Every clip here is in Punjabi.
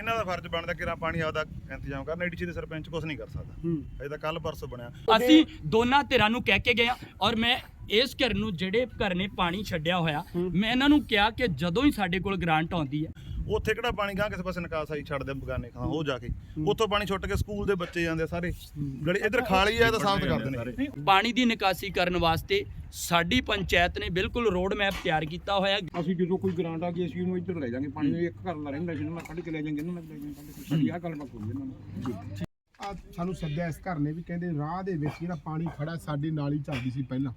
ਇਹਨਾਂ ਦਾ ਫਰਜ਼ ਬਣਦਾ ਕਿ ਰਾ ਪਾਣੀ ਆਦਾ ਇੰਤਜ਼ਾਮ ਕਰਨਾ ਏਡੀਸੀ ਦੇ ਸਰਪੰਚ ਕੁਝ ਨਹੀਂ ਕਰ ਸਕਦਾ। ਅਜੇ ਤਾਂ ਕੱਲ ਪਰਸੋਂ ਬਣਿਆ। ਅਸੀਂ ਦੋਨਾਂ ਧਿਰਾਂ ਨੂੰ ਕਹਿ ਕੇ ਗਏ ਹਾਂ ਔਰ ਮੈਂ ਇਸ ਘਰ ਨੂੰ ਜਿਹੜੇ ਘਰ ਨੇ ਪਾਣੀ ਛੱਡਿਆ ਹੋਇਆ ਮੈਂ ਇਹਨਾਂ ਨੂੰ ਕਿਹਾ ਕਿ ਜਦੋਂ ਹੀ ਸਾਡੇ ਕੋਲ ਗ੍ਰਾਂਟ ਆਉਂਦੀ ਹੈ ਉੱਥੇ ਕਿਹੜਾ ਪਾਣੀ ਗਾਂ ਕਿਸੇ ਪਾਸੇ ਨਿਕਾਸ ਆਈ ਛੱਡਦੇ ਬਗਾਨੇ ਖਾਂ ਉਹ ਜਾ ਕੇ। ਉੱਥੋਂ ਪਾਣੀ ਛੁੱਟ ਕੇ ਸਕੂਲ ਦੇ ਬੱਚੇ ਜਾਂਦੇ ਆ ਸਾਰੇ। ਗਲੀ ਇਧਰ ਖਾਲੀ ਆ ਤਾਂ ਸਾਫ਼ ਕਰਦੇ ਨੇ। ਪਾਣੀ ਦੀ ਨਿਕਾਸੀ ਕਰਨ ਵਾਸਤੇ ਸਾਡੀ ਪੰਚਾਇਤ ਨੇ ਬਿਲਕੁਲ ਰੋਡ ਮੈਪ ਤਿਆਰ ਕੀਤਾ ਹੋਇਆ। ਅਸੀਂ ਜਦੋਂ ਕੋਈ ਗ੍ਰਾਂਟ ਆ ਗਈ ਅਸੀਂ ਉਹਨੂੰ ਇੱਧਰ ਲੈ ਜਾਾਂਗੇ। ਪਾਣੀ ਨੂੰ ਇੱਕ ਘਰ ਦਾ ਰਹਿੰਦਾ ਸੀ ਉਹਨਾਂ ਕੱਢ ਕੇ ਲੈ ਜਾਾਂਗੇ ਇਹਨਾਂ ਨਾਲ ਲੈ ਜਾਾਂਗੇ। ਸਾਡੀ ਆਹ ਗੱਲ ਬਾਤ ਹੋਈ ਇਹਨਾਂ ਨਾਲ। ਆ ਸਾਨੂੰ ਸੱਦਿਆ ਇਸ ਘਰ ਨੇ ਵੀ ਕਹਿੰਦੇ ਰਾਹ ਦੇ ਵਿੱਚ ਜਿਹੜਾ ਪਾਣੀ ਖੜਾ ਸਾਡੀ ਨਾਲੀ ਚੱਲਦੀ ਸੀ ਪਹਿਲਾਂ।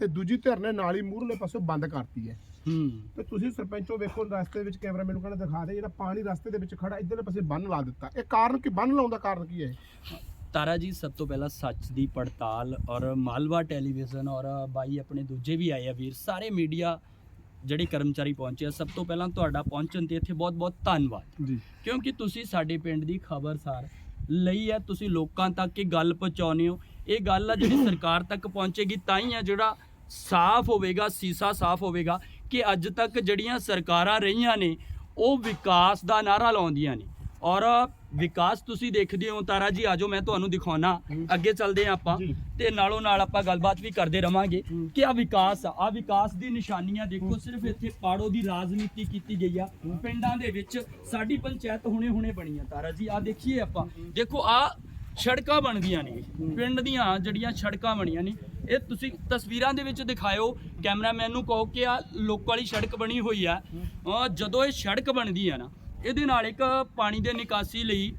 ਤੇ ਦੂਜੀ ਧਿਰ ਨੇ ਨਾਲੀ ਮੂਹਰਲੇ ਪਾਸੋਂ ਬੰਦ ਕਰਤੀ ਹੈ। ਹੂੰ। ਤੇ ਤੁਸੀਂ ਸਰਪੰਚੋ ਵੇਖੋ ਰਸਤੇ ਵਿੱਚ ਕੈਮਰਾ ਮੈਨੂੰ ਕਹਿੰਦਾ ਦਿਖਾ ਦੇ ਜਿਹੜਾ ਪਾਣੀ ਰਸਤੇ ਦੇ ਵਿੱਚ ਖੜਾ ਇੱਧਰਲੇ ਪਾਸੇ ਬੰਨ ਲਾ ਦਿੱਤਾ। ਇਹ ਕਾਰਨ ਕੀ ਬੰਨ ਲਾਉਣ ਦਾ ਕਾਰਨ ਕੀ ਹੈ ਤਾਰਾ ਜੀ ਸਭ ਤੋਂ ਪਹਿਲਾਂ ਸੱਚ ਦੀ ਪੜਤਾਲ ਔਰ ਮਾਲਵਾ ਟੈਲੀਵਿਜ਼ਨ ਔਰ ਬਾਈ ਆਪਣੇ ਦੂਜੇ ਵੀ ਆਏ ਆ ਵੀਰ ਸਾਰੇ ਮੀਡੀਆ ਜਿਹੜੇ ਕਰਮਚਾਰੀ ਪਹੁੰਚੇ ਆ ਸਭ ਤੋਂ ਪਹਿਲਾਂ ਤੁਹਾਡਾ ਪਹੁੰਚਣ ਤੇ ਇੱਥੇ ਬਹੁਤ-ਬਹੁਤ ਧੰਨਵਾਦ। ਜੀ। ਕਿਉਂਕਿ ਤੁਸੀਂ ਸਾਡੇ ਪਿੰਡ ਦੀ ਖਬਰਸਾਰ ਲਈ ਹੈ ਤੁਸੀਂ ਲੋਕਾਂ ਤੱਕ ਇਹ ਗੱਲ ਪਹੁੰਚਾਉਂਦੇ ਹੋ। ਇਹ ਗੱਲ ਆ ਜਿਹੜੀ ਸਰਕਾਰ ਤੱਕ ਪਹੁੰਚੇਗੀ ਤਾਂ ਹੀ ਆ ਜਿਹੜਾ ਸਾਫ਼ ਹੋਵੇਗਾ ਸੀਸਾ ਸਾਫ਼ ਹੋਵੇਗਾ। ਕਿ ਅੱਜ ਤੱਕ ਜਿਹੜੀਆਂ ਸਰਕਾਰਾਂ ਰਹੀਆਂ ਨੇ ਉਹ ਵਿਕਾਸ ਦਾ ਨਾਰਾ ਲਾਉਂਦੀਆਂ ਨੇ। ਔਰ ਵਿਕਾਸ ਤੁਸੀਂ ਦੇਖਦੇ ਹੋ ਤਾਰਾ ਜੀ ਆਜੋ ਮੈਂ ਤੁਹਾਨੂੰ ਦਿਖਾਉਣਾ। ਅੱਗੇ ਚੱਲਦੇ ਹਾਂ ਆਪਾਂ। ਤੇ ਨਾਲੋਂ ਨਾਲ ਆਪਾਂ ਗੱਲਬਾਤ ਵੀ ਕਰਦੇ ਰਵਾਂਗੇ ਕਿ ਆ ਵਿਕਾਸ ਆ। ਵਿਕਾਸ ਦੀ ਨਿਸ਼ਾਨੀਆਂ ਦੇਖੋ ਸਿਰਫ ਇੱਥੇ ਪਾੜੋ ਦੀ ਰਾਜਨੀਤੀ ਕੀਤੀ ਗਈ ਆ। ਪਿੰਡਾਂ ਦੇ ਵਿੱਚ ਸਾਡੀ ਪੰਚਾਇਤ ਹੁਣੇ ਹੁਣੇ ਬਣੀ ਆ ਤਾਰਾ ਜੀ। ਆ ਦੇਖੀਏ ਆਪਾਂ। ਦੇਖੋ ਆ ਸੜਕਾਂ ਬਣਦੀਆਂ ਨੇ। ਪਿੰਡ ਦੀਆਂ ਜਿਹੜੀਆਂ ਸੜਕਾਂ ਬਣੀਆਂ ਨੇ ਇਹ ਤੁਸੀਂ ਤਸਵੀਰਾਂ ਦੇ ਵਿੱਚ ਦਿਖਾਇਓ। ਕੈਮਰਾਮੈਨ ਨੂੰ ਕਹੋ ਕਿ ਆ ਲੋਕ ਵਾਲੀ ਸੜਕ ਬਣੀ ਹੋਈ ਆ। ਜਦੋਂ ਇਹ ਸੜਕ ਬਣਦੀ ਆ ਨਾ ਇਹਦੇ ਨਾਲ ਇੱਕ ਪਾਣੀ ਦੇ ਨਿਕਾਸੀ ਲਈ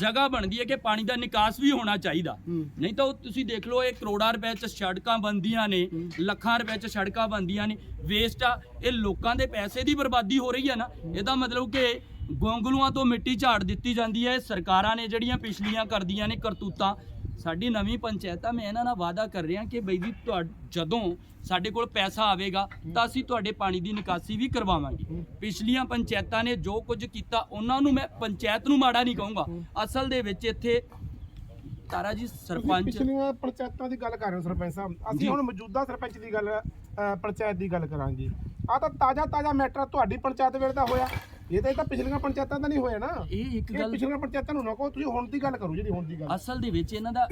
ਜਗ੍ਹਾ ਬਣਦੀ ਹੈ ਕਿ ਪਾਣੀ ਦਾ ਨਿਕਾਸ ਵੀ ਹੋਣਾ ਚਾਹੀਦਾ। ਨਹੀਂ ਤਾਂ ਤੁਸੀਂ ਦੇਖ ਲਓ ਇਹ ਕਰੋੜਾਂ ਰੁਪਏ ਚ ਸੜਕਾਂ ਬਣਦੀਆਂ ਨੇ ਲੱਖਾਂ ਰੁਪਏ ਚ ਸੜਕਾਂ ਬਣਦੀਆਂ ਨੇ। ਵੇਸਟ ਆ ਇਹ ਲੋਕਾਂ ਦੇ ਪੈਸੇ ਦੀ ਬਰਬਾਦੀ ਹੋ ਰਹੀ ਹੈ ਨਾ। ਇਹਦਾ ਮਤਲਬ ਕਿ ਗੋਂਗਲੂਆਂ ਤੋਂ ਮਿੱਟੀ ਝਾੜ ਦਿੱਤੀ ਜਾਂਦੀ ਹੈ। ਸਰਕਾਰਾਂ ਨੇ ਜਿਹੜੀਆਂ ਪਿਛਲੀਆਂ ਕਰਦੀਆਂ ਨੇ ਕਰਤੂਤਾਂ ਸਾਡੀ ਨਵੀਂ ਪੰਚਾਇਤ ਮੈਂ ਇਹਨਾਂ ਨਾਲ ਵਾਅਦਾ ਕਰ ਰਿਹਾ ਕਿ ਬਈ ਜੀ ਜਦੋਂ ਸਾਡੇ ਕੋਲ ਪੈਸਾ ਆਵੇਗਾ ਤਾਂ ਅਸੀਂ ਤੁਹਾਡੇ ਪਾਣੀ ਦੀ ਨਿਕਾਸੀ ਵੀ ਕਰਵਾਵਾਂਗੇ। ਪਿਛਲੀਆਂ ਪੰਚਾਇਤਾਂ ਨੇ ਜੋ ਕੁਝ ਕੀਤਾ ਉਹਨਾਂ ਨੂੰ ਮੈਂ ਪੰਚਾਇਤ ਨੂੰ ਮਾੜਾ ਨਹੀਂ ਕਹੂੰਗਾ। ਅਸਲ ਦੇ ਵਿੱਚ ਇੱਥੇ ਤਾਰਾ ਜੀ ਸਰਪੰਚ ਪਿਛਲੀਆਂ ਪੰਚਾਇਤਾਂ ਦੀ ਗੱਲ ਕਰ ਰਹੇ ਹੋ ਸਰਪੰਚ ਸਾਹਿਬ। ਅਸੀਂ ਹੁਣ ਮੌਜੂਦਾ ਸਰਪੰਚ ਦੀ ਗੱਲ ਪੰਚਾਇਤ ਦੀ ਗੱਲ ਕਰਾਂਗੇ। ਆ ਤਾਂ ਤਾਜ਼ਾ ਤਾਜ਼ਾ ਮੈਟਰ ਤੁਹਾਡੀ ਪੰਚਾਇਤ ਵੇਲੇ ਦਾ ਹੋਇਆ। ਇਹ ਤਾਂ ਇਹ ਤਾਂ ਪਿਛਲੀਆਂ ਪੰਚਾਇਤਾਂ ਦਾ ਨਹੀਂ ਹੋਇਆ ਨਾ। ਇਹ ਇੱਕ ਗੱਲ ਪਿਛਲੀਆਂ ਪੰਚਾਇਤਾਂ ਨੂੰ ਨਾ ਕਹੋ ਤੁਸੀਂ ਹੁਣ ਦੀ ਗੱਲ ਕਰੋ ਜਿਹੜੀ ਹੁਣ ਦੀ ਗੱਲ। ਅਸਲ ਦੇ ਵਿੱਚ ਇਹਨਾਂ ਦਾ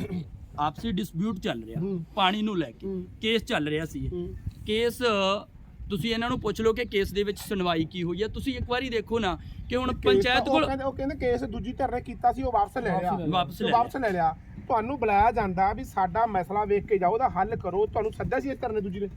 ਆਪਸੀ ਡਿਸਪਿਊਟ ਚੱਲ ਰਿਹਾ। ਪਾਣੀ ਨੂੰ ਲੈ ਕੇ। ਕੇਸ ਚੱਲ ਰਿਹਾ ਸੀ। ਕੇਸ ਤੁਸੀਂ ਇਹਨਾਂ ਨੂੰ ਪੁੱਛ ਲਓ ਕਿ ਕੇਸ ਦੇ ਵਿੱਚ ਸੁਣਵਾਈ ਕੀ ਹੋਈ ਹੈ ਤੁਸੀਂ ਇੱਕ ਵਾਰੀ ਦੇਖੋ ਨਾ ਕਿ ਹੁਣ ਪੰਚਾਇਤ ਕੋਲ ਉਹ ਕਹਿੰਦੇ ਕੇਸ ਦੂਜੀ ਧਿਰ ਨੇ ਕੀਤਾ ਸੀ ਉਹ ਵਾਪਸ ਲੈ ਲਿਆ। ਵਾਪਸ ਲੈ ਉਹ ਵਾਪਸ ਲੈ ਲਿਆ। ਤੁਹਾਨੂੰ ਬੁਲਾਇਆ ਜਾਂਦਾ ਵੀ ਸਾਡਾ ਮਸਲਾ ਵੇਖ ਕੇ ਜਾਓ ਉਹਦਾ ਹੱਲ ਕਰੋ। ਤੁਹਾਨੂੰ ਸੱਦਿਆ ਸੀ ਇਸ ਧਿਰ ਨੇ ਦੂਜੀ ਨੇ।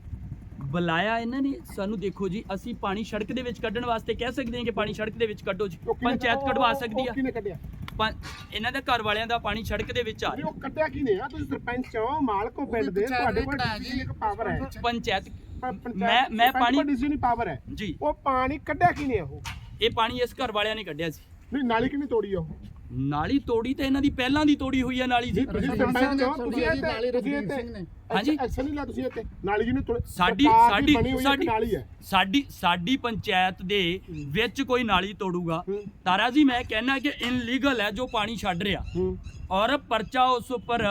ਬੁਲਾਇਆ ਇਹਨਾਂ ਨੇ ਸਾਨੂੰ ਦੇਖੋ ਜੀ ਅਸੀਂ ਪਾਣੀ ਸੜਕ ਦੇ ਵਿੱਚ ਕੱਢਣ ਵਾਸਤੇ ਕਹਿ ਸਕਦੇ ਹਾਂ ਕਿ ਪਾਣੀ ਸੜਕ ਦੇ ਵਿੱਚ ਕੱਢੋ ਜੀ ਪੰਚਾਇਤ ਕਢਵਾ ਸਕਦੀ ਆ। ਕਿਹਨੇ ਕੱਢਿਆ? ਪੰ- ਇਹਨਾਂ ਦੇ ਘਰ ਵਾਲਿਆਂ ਦਾ ਪਾਣੀ ਸੜਕ ਦੇ ਵਿੱਚ ਆ ਰਿਹਾ ਉਹ ਕੱਢਿਆ ਕਿਹਨੇ ਆ? ਤੁਸੀਂ ਸਰਪੰਚ ਹੋ ਮਾਲਕੋ ਪਿੰਡ ਦੇ ਤੁਹਾਡੇ ਕੋਲ ਡਿਸੀਜਨ ਪਾਵਰ ਹੈ? ਪੰਚਾਇਤ ਪ- ਪੰਚਾਇਤ- ਮੈਂ- ਮੈਂ ਸਰਪੰਚ ਪਾਣੀ- ਕੋਲ ਡਿਸੀਜਨ ਪਾਵਰ ਹੈ। ਜੀ। ਉਹ ਪਾਣੀ ਕੱਢਿਆ ਕਿਨੇ ਉਹ? ਇਹ ਪਾਣੀ ਇਸ ਘਰ ਵਾਲਿਆਂ ਨੇ ਕੱਢਿਆ ਸੀ। ਨਹੀਂ ਨਾਲੀ ਕਿਨੇ ਤੋੜੀ ਉਹ? ਨਾਲੀ ਤੋੜੀ ਤੇ ਇਹਨਾਂ ਦੀ ਪਹਿਲਾਂ ਦੀ ਤੋੜੀ ਹੋਈ ਆ ਨਾਲੀ ਜੀ। ਤੁਸੀਂ ਸਰਪੰਚ ਹੋ ਤੁਸੀਂ ਇੱਥੇ ਤੁਸੀਂ ਇੱਥੇ ਹਾਂਜੀ। ਐਕਸ਼ਨ ਨਹੀਂ ਲਿਆ ਤੁਸੀਂ ਇੱਥੇ। ਨਾਲੀ ਜਿਹਨੇ ਤੋੜੀ ਸਾਡੀ ਸਾਡੀ ਸਾਡੀ ਨਾਲੀ ਹੈ? ਸਾਡੀ ਸਾਡੀ ਪੰਚਾਇਤ ਦੇ ਵਿੱਚ ਕੋਈ ਨਾਲੀ ਤੋੜੂਗਾ। ਹੂੰ। ਤਾਰਾ ਜੀ ਮੈਂ ਕਹਿਣਾ ਕਿ ਇਨਲੀਗਲ ਹੈ ਜੋ ਪਾਣੀ ਛੱਡ ਰਿਹਾ। ਹੂੰ। ਔਰ ਪਰਚਾ ਉਸ ਉੱਪਰ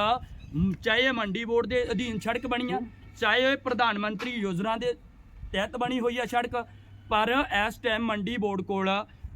ਚਾਹੇ ਇਹ ਮੰਡੀ ਬੋਰਡ ਦੇ ਅਧੀਨ ਸੜਕ ਬਣੀ ਆ ਚਾਹੇ ਇਹ ਪ੍ਰਧਾਨ ਮੰਤਰੀ ਯੋਜਨਾ ਦੇ ਤਹਿਤ ਬਣੀ ਹੋਈ ਆ ਸੜਕ ਪਰ ਇਸ ਟਾਈਮ ਮੰਡੀ ਬੋਰਡ ਕੋਲ